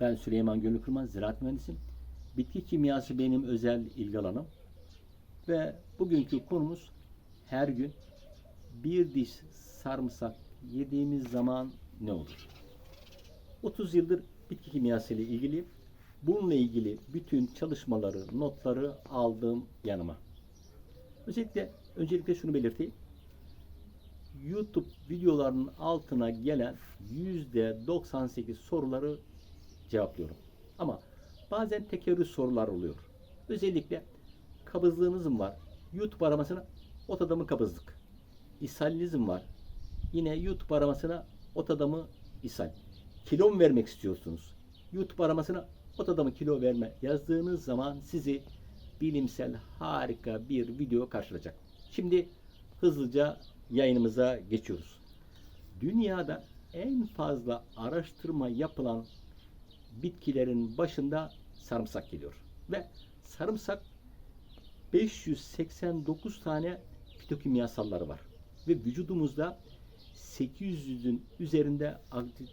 Ben Süleyman Gönül Kırmaz, ziraat mühendisiyim. Bitki kimyası benim özel ilgi alanım. Ve bugünkü konumuz her gün bir diş sarımsak yediğimiz zaman ne olur? 30 yıldır bitki kimyası ile ilgiliyim. Bununla ilgili bütün çalışmaları, notları aldım yanıma. Özellikle öncelikle şunu belirteyim. YouTube videolarının altına gelen %98 soruları cevaplıyorum. Ama bazen tekerrür sorular oluyor. Özellikle kabızlığınız mı var? YouTube aramasına ot adamı kabızlık. İshaliniz mi var? Yine YouTube aramasına ot adamı ishal. Kilo mu vermek istiyorsunuz? YouTube aramasına ot adamı kilo verme yazdığınız zaman sizi bilimsel harika bir video karşılayacak. Şimdi hızlıca yayınımıza geçiyoruz. Dünyada en fazla araştırma yapılan bitkilerin başında sarımsak geliyor. Ve sarımsak 589 tane fitokimyasalları var. Ve vücudumuzda 800'ün üzerinde aktif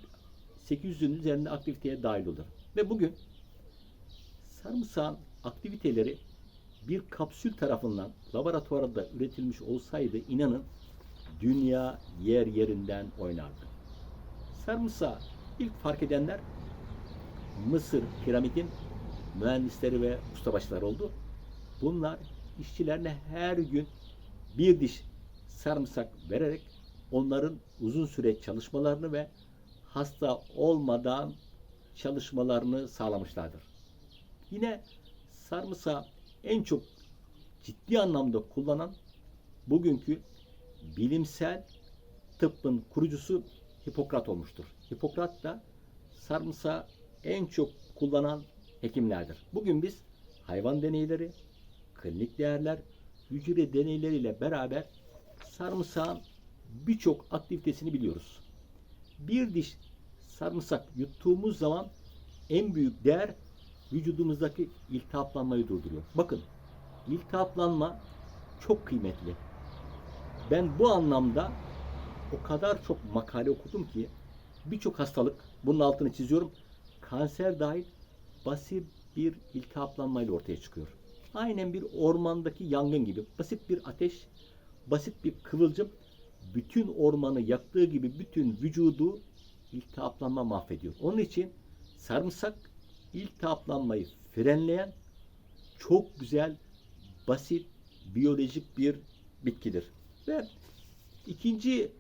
800'ün üzerinde aktiviteye dahil olur. Ve bugün sarımsağın aktiviteleri bir kapsül tarafından laboratuvarda üretilmiş olsaydı inanın dünya yer yerinden oynardı. Sarımsağı ilk fark edenler Mısır piramidin mühendisleri ve ustabaşıları oldu. Bunlar işçilerine her gün bir diş sarımsak vererek onların uzun süre çalışmalarını ve hasta olmadan çalışmalarını sağlamışlardır. Yine sarımsağı en çok ciddi anlamda kullanan bugünkü bilimsel tıbbın kurucusu Hipokrat olmuştur. Hipokrat da sarımsağı en çok kullanan hekimlerdir. Bugün biz hayvan deneyleri, klinik değerler, hücre deneyleriyle beraber sarımsağın birçok aktivitesini biliyoruz. Bir diş sarımsak yuttuğumuz zaman en büyük değer vücudumuzdaki iltihaplanmayı durduruyor. Bakın iltihaplanma çok kıymetli. Ben bu anlamda o kadar çok makale okudum ki birçok hastalık bunun altını çiziyorum. Kanser dahil basit bir iltihaplanmayla ortaya çıkıyor. Aynen bir ormandaki yangın gibi basit bir ateş, basit bir kıvılcım bütün ormanı yaktığı gibi bütün vücudu iltihaplanma mahvediyor. Onun için sarımsak iltihaplanmayı frenleyen çok güzel, basit, biyolojik bir bitkidir. Ve ikinci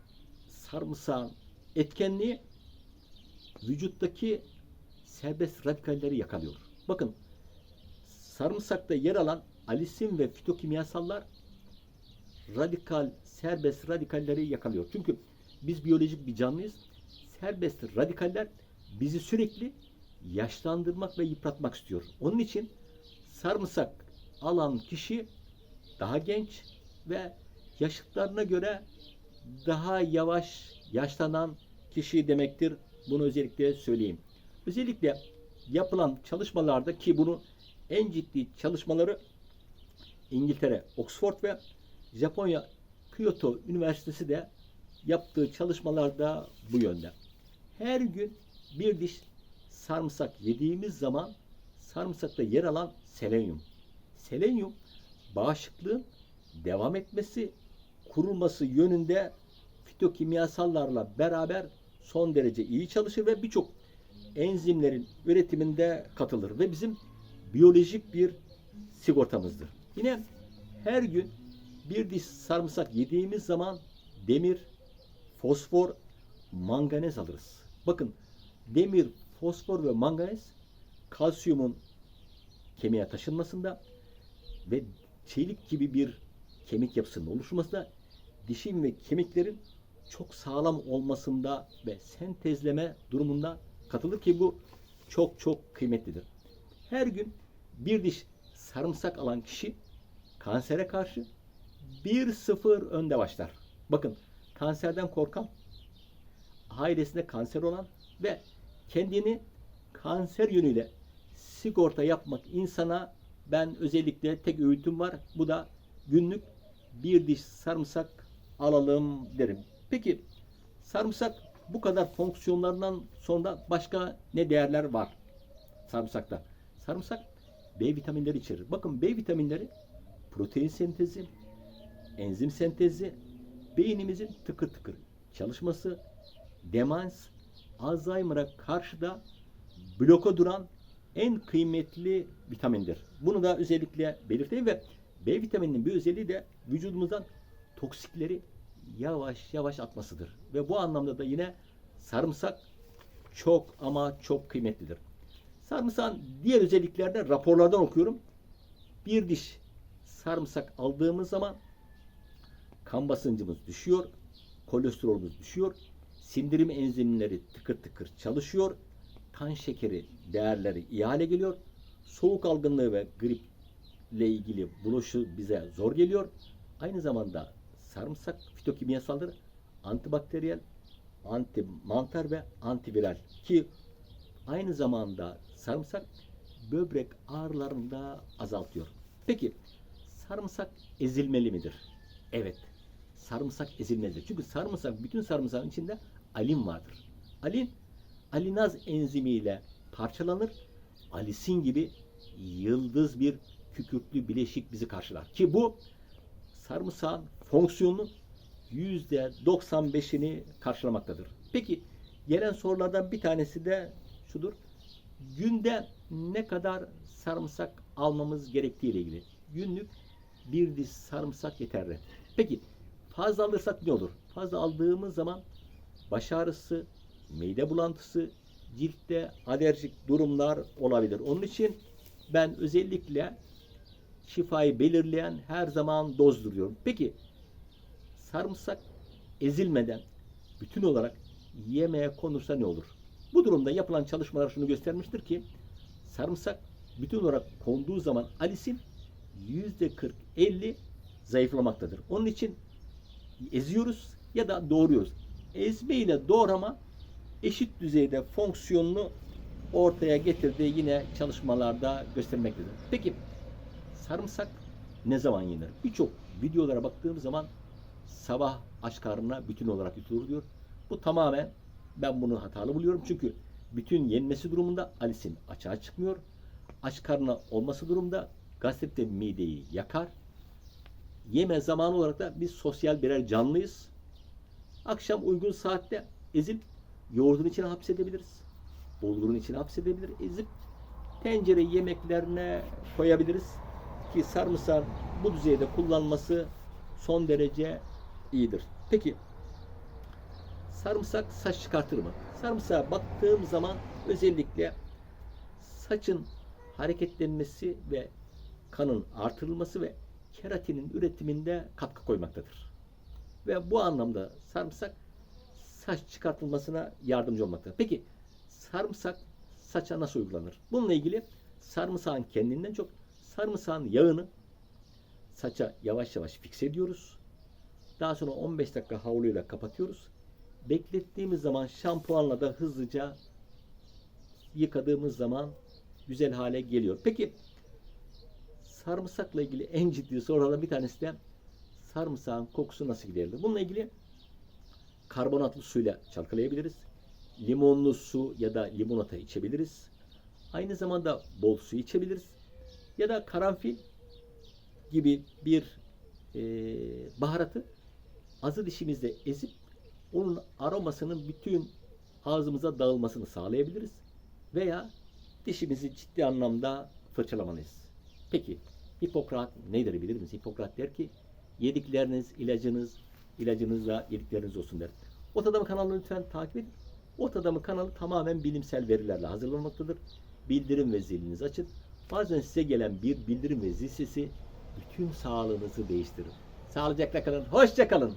sarımsağın etkenliği vücuttaki serbest radikalleri yakalıyor. Bakın sarımsakta yer alan alisin ve fitokimyasallar radikal, serbest radikalleri yakalıyor. Çünkü biz biyolojik bir canlıyız. Serbest radikaller bizi sürekli yaşlandırmak ve yıpratmak istiyor. Onun için sarımsak alan kişi daha genç ve yaşıtlarına göre daha yavaş yaşlanan kişi demektir. Bunu özellikle söyleyeyim. Özellikle yapılan çalışmalarda ki bunu en ciddi çalışmaları İngiltere, Oxford ve Japonya Kyoto Üniversitesi de yaptığı çalışmalarda bu yönde. Her gün bir diş sarımsak yediğimiz zaman sarımsakta yer alan selenyum. Selenyum bağışıklığın devam etmesi, kurulması yönünde fitokimyasallarla beraber son derece iyi çalışır ve birçok enzimlerin üretiminde katılır ve bizim biyolojik bir sigortamızdır. Yine her gün bir diş sarımsak yediğimiz zaman demir, fosfor, manganez alırız. Bakın demir, fosfor ve manganez kalsiyumun kemiğe taşınmasında ve çelik gibi bir kemik yapısının oluşmasında dişin ve kemiklerin çok sağlam olmasında ve sentezleme durumunda katılır ki bu çok çok kıymetlidir. Her gün bir diş sarımsak alan kişi kansere karşı 1-0 önde başlar. Bakın kanserden korkan, ailesinde kanser olan ve kendini kanser yönüyle sigorta yapmak insana ben özellikle tek öğütüm var. Bu da günlük bir diş sarımsak alalım derim. Peki sarımsak bu kadar fonksiyonlarından sonra başka ne değerler var? sarımsakta. Sarımsak B vitaminleri içerir. Bakın B vitaminleri protein sentezi, enzim sentezi, beynimizin tıkır tıkır çalışması, demans, Alzheimer'a karşı da bloka duran en kıymetli vitamindir. Bunu da özellikle belirteyim ve B vitamininin bir özelliği de vücudumuzdan toksikleri yavaş yavaş atmasıdır. Ve bu anlamda da yine sarımsak çok ama çok kıymetlidir. Sarımsağın diğer özelliklerde raporlardan okuyorum. Bir diş sarımsak aldığımız zaman kan basıncımız düşüyor, kolesterolümüz düşüyor, sindirim enzimleri tıkır tıkır çalışıyor, kan şekeri değerleri iyi hale geliyor, soğuk algınlığı ve griple ilgili buluşu bize zor geliyor. Aynı zamanda sarımsak fitokimyasaldır, antibakteriyel, anti mantar ve antiviral ki aynı zamanda sarımsak böbrek ağrılarını da azaltıyor. Peki sarımsak ezilmeli midir? Evet. Sarımsak ezilmelidir. Çünkü sarımsak bütün sarımsağın içinde alin vardır. Alin alinaz enzimiyle parçalanır. Alisin gibi yıldız bir kükürtlü bileşik bizi karşılar. Ki bu sarımsağın fonksiyonunun %95'ini karşılamaktadır. Peki gelen sorulardan bir tanesi de şudur. Günde ne kadar sarımsak almamız gerektiği ile ilgili. Günlük bir diş sarımsak yeterli. Peki fazla alırsak ne olur? Fazla aldığımız zaman baş ağrısı, mide bulantısı, ciltte alerjik durumlar olabilir. Onun için ben özellikle şifayı belirleyen her zaman doz duruyorum. Peki sarımsak ezilmeden bütün olarak yemeğe konursa ne olur? Bu durumda yapılan çalışmalar şunu göstermiştir ki sarımsak bütün olarak konduğu zaman alisin yüzde 40-50 zayıflamaktadır. Onun için eziyoruz ya da doğruyoruz. Ezme ile doğrama eşit düzeyde fonksiyonunu ortaya getirdiği yine çalışmalarda göstermektedir. Peki sarımsak ne zaman yenir? Birçok videolara baktığım zaman sabah aç karnına bütün olarak yutulur diyor. Bu tamamen ben bunu hatalı buluyorum. Çünkü bütün yenmesi durumunda alisin açığa çıkmıyor. Aç karnına olması durumda gazette mideyi yakar. Yeme zamanı olarak da biz sosyal birer canlıyız. Akşam uygun saatte ezip yoğurdun içine hapsedebiliriz. Bulgurun içine hapsedebilir. Ezip tencere yemeklerine koyabiliriz. Ki sarımsağın bu düzeyde kullanması son derece iyidir. Peki sarımsak saç çıkartır mı? Sarımsağa baktığım zaman özellikle saçın hareketlenmesi ve kanın artırılması ve keratinin üretiminde katkı koymaktadır. Ve bu anlamda sarımsak saç çıkartılmasına yardımcı olmaktadır. Peki sarımsak saça nasıl uygulanır? Bununla ilgili sarımsağın kendinden çok sarımsağın yağını saça yavaş yavaş fikse ediyoruz. Daha sonra 15 dakika havluyla kapatıyoruz. Beklettiğimiz zaman şampuanla da hızlıca yıkadığımız zaman güzel hale geliyor. Peki sarımsakla ilgili en ciddi sorulardan bir tanesi de sarımsağın kokusu nasıl giderilir? Bununla ilgili karbonatlı suyla çalkalayabiliriz. Limonlu su ya da limonata içebiliriz. Aynı zamanda bol su içebiliriz. Ya da karanfil gibi bir e, baharatı azı dişimizde ezip onun aromasının bütün ağzımıza dağılmasını sağlayabiliriz. Veya dişimizi ciddi anlamda fırçalamalıyız. Peki Hipokrat nedir bilir misiniz? Hipokrat der ki yedikleriniz ilacınız, ilacınızla yedikleriniz olsun der. Ot Adamı kanalını lütfen takip edin. Ot Adamı kanalı tamamen bilimsel verilerle hazırlanmaktadır. Bildirim ve zilinizi açın. Bazen size gelen bir bildirim ve zil sesi bütün sağlığınızı değiştirir. Sağlıcakla kalın. Hoşça kalın.